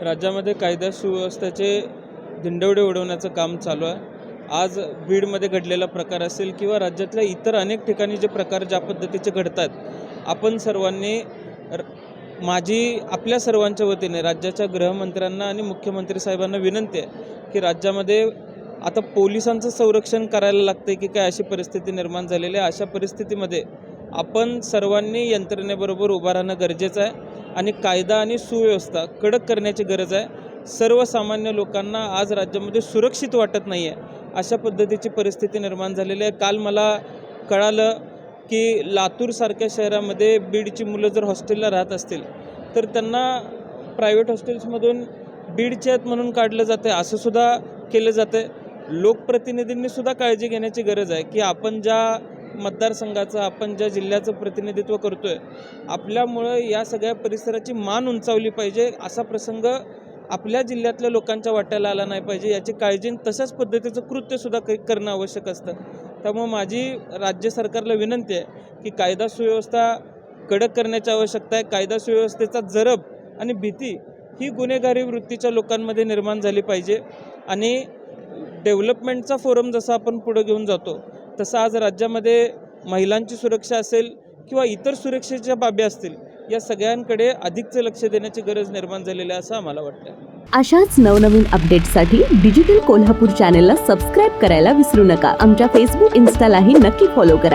राज्यामध्ये कायदा सुव्यवस्थेचे धिंडवडे उडवण्याचं काम चालू आहे. आज बीडमध्ये घडलेला प्रकार असेल किंवा राज्यातल्या इतर अनेक ठिकाणी जे प्रकार ज्या पद्धतीचे घडत आहेत आपण सर्वांनी र- माझी आपल्या सर्वांच्या वतीने राज्याच्या गृहमंत्र्यांना आणि मुख्यमंत्री साहेबांना विनंती आहे की राज्यामध्ये आता पोलिसांचं संरक्षण करायला लागतं की काय अशी परिस्थिती निर्माण झालेली आहे. अशा परिस्थितीमध्ये आपण सर्वांनी यंत्रणेबरोबर उभं राहणं गरजेचं आहे. आणि कायदा आणि सुव्यवस्था कडक करण्याची गरज आहे. सर्वसामान्य लोकांना आज राज्यामध्ये सुरक्षित वाटत नाही आहे अशा पद्धतीची परिस्थिती निर्माण झालेली आहे. काल मला कळालं की लातूरसारख्या शहरामध्ये बीडची मुलं जर हॉस्टेलला राहत असतील तर त्यांना प्रायव्हेट हॉस्टेल्समधून बीडचे आहेत म्हणून काढलं जातं आहे असंसुद्धा केलं जातं आहे लोकप्रतिनिधींनीसुद्धा काळजी घेण्याची गरज आहे की आपण ज्या मतदारसंघाचं आपण ज्या जिल्ह्याचं प्रतिनिधित्व करतो आहे आपल्यामुळं या सगळ्या परिसराची मान उंचावली पाहिजे असा प्रसंग आपल्या जिल्ह्यातल्या लोकांच्या वाट्याला आला नाही पाहिजे याची काळजी आणि तशाच पद्धतीचं कृत्यसुद्धा क करणं आवश्यक असतं. त्यामुळं माझी राज्य सरकारला विनंती आहे की कायदा सुव्यवस्था कडक करण्याची आवश्यकता आहे कायदा सुव्यवस्थेचा जरब आणि भीती ही गुन्हेगारी वृत्तीच्या लोकांमध्ये निर्माण झाली पाहिजे आणि डेव्हलपमेंटचा फोरम जसा आपण पुढं घेऊन जातो तसं आज राज्यामध्ये महिलांची सुरक्षा असेल किंवा इतर सुरक्षेच्या बाबी असतील या सगळ्यांकडे अधिकचं लक्ष देण्याची गरज निर्माण झालेली आहे असं आम्हाला वाटतं अशाच नवनवीन अपडेटसाठी डिजिटल कोल्हापूर चॅनेलला सबस्क्राईब करायला विसरू नका. आमच्या फेसबुक इन्स्टालाही नक्की फॉलो करा.